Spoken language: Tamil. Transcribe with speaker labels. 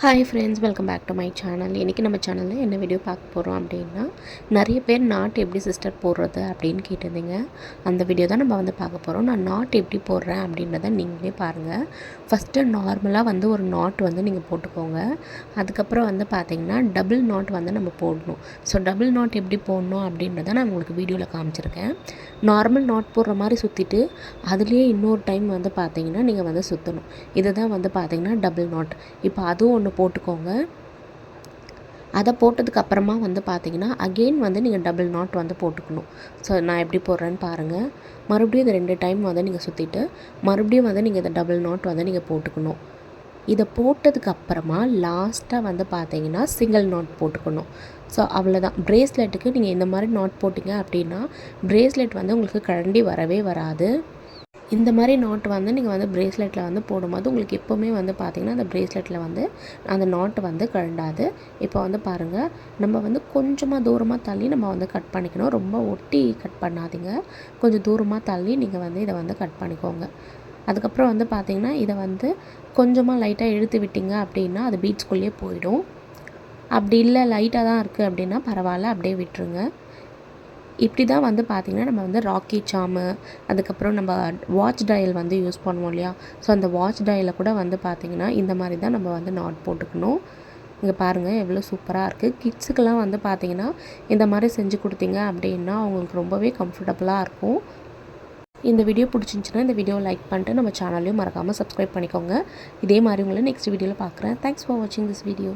Speaker 1: Hi friends welcome back to my channel இன்றைக்கி நம்ம சேனலில் என்ன வீடியோ பார்க்க போகிறோம் அப்படின்னா நிறைய பேர் நாட் எப்படி சிஸ்டர் போடுறது அப்படின்னு கேட்டிருந்தீங்க. அந்த வீடியோ தான் நம்ம வந்து பார்க்க போகிறோம் நான் நாட் எப்படி போடுறேன் அப்படின்றத நீங்களே பாருங்கள் ஃபஸ்ட்டு நார்மலாக வந்து ஒரு நாட் வந்து நீங்கள் போட்டுக்கோங்க. அதுக்கப்புறம் வந்து பார்த்தீங்கன்னா டபுள் நாட் வந்து நம்ம போடணும். ஸோ டபுள் நாட் எப்படி போடணும் அப்படின்றத நான் உங்களுக்கு வீடியோவில் காமிச்சிருக்கேன். நார்மல் நாட் போடுற மாதிரி சுற்றிட்டு அதுலேயே இன்னொரு டைம் வந்து பார்த்தீங்கன்னா நீங்கள் வந்து சுற்றணும் இதுதான் வந்து பார்த்தீங்கன்னா டபுள் நாட் இப்போ அதுவும் ஒன்று போட்டுக்கோங்க. அதை போட்டதுக்கு அப்புறமா வந்து பார்த்தீங்கன்னா அகெயின் வந்து நீங்கள் டபுள் நாட் வந்து போட்டுக்கணும். ஸோ நான் எப்படி போடுறேன்னு பாருங்கள் மறுபடியும் இது ரெண்டு டைம் வந்து நீங்கள் சுற்றிட்டு மறுபடியும் வந்து நீங்கள் இதை டபுள் நாட் வந்து நீங்கள் போட்டுக்கணும். இதை போட்டதுக்கு அப்புறமா லாஸ்ட்டாக வந்து பார்த்தீங்கன்னா சிங்கிள் நாட் போட்டுக்கணும். ஸோ அவ்வளோதான் ப்ரேஸ்லெட்டுக்கு நீங்கள் இந்த மாதிரி நாட் போட்டிங்க அப்படின்னா ப்ரேஸ்லெட் வந்து உங்களுக்கு கழண்டி வரவே வராது. இந்த மாதிரி நாட் வந்து நீங்கள் வந்து ப்ரேஸ்லெட்டில் வந்து போடும்போது உங்களுக்கு எப்போவுமே வந்து பார்த்திங்கன்னா அந்த ப்ரேஸ்லெட்டில் வந்து அந்த நாட்டு வந்து கழண்டாது. இப்போ வந்து பாருங்கள் நம்ம வந்து கொஞ்சமாக தூரமாக தள்ளி நம்ம வந்து கட் பண்ணிக்கணும். ரொம்ப ஒட்டி கட் பண்ணாதீங்க. கொஞ்சம் தூரமாக தள்ளி நீங்கள் வந்து இதை வந்து கட் பண்ணிக்கோங்க. அதுக்கப்புறம் வந்து பார்த்திங்கன்னா இதை வந்து கொஞ்சமாக லைட்டாக இழுத்து விட்டீங்க அப்படின்னா அது பீட்ஸ்குள்ளேயே போயிடும். அப்படி இல்லை லைட்டாக தான் இருக்குது அப்படின்னா பரவாயில்ல அப்படியே விட்டுருங்க. இப்படி தான் வந்து பார்த்திங்கன்னா நம்ம வந்து ராக்கி சாமு அதுக்கப்புறம் நம்ம வாட்ச் டயல் வந்து யூஸ் பண்ணுவோம் இல்லையா? ஸோ அந்த வாட்ச் டயலில் கூட வந்து பார்த்திங்கன்னா இந்த மாதிரி தான் நம்ம வந்து நாட் போட்டுக்கணும். இங்கே பாருங்கள் எவ்வளோ சூப்பராக இருக்குது கிட்ஸுக்கெல்லாம் வந்து பார்த்திங்கன்னா இந்த மாதிரி செஞ்சு கொடுத்தீங்க அப்படின்னா அவங்களுக்கு ரொம்பவே கம்ஃபர்டபுளாக இருக்கும். இந்த வீடியோ பிடிச்சிருந்துச்சின்னா இந்த வீடியோ லைக் பண்ணிட்டு நம்ம சேனலையும் மறக்காமல் சப்ஸ்கிரைப் பண்ணிக்கோங்க. இதே மாதிரி உங்களை நெக்ஸ்ட் வீடியோவில் பார்க்குறேன் தேங்க்ஸ் ஃபார் வாட்சிங் திஸ் வீடியோ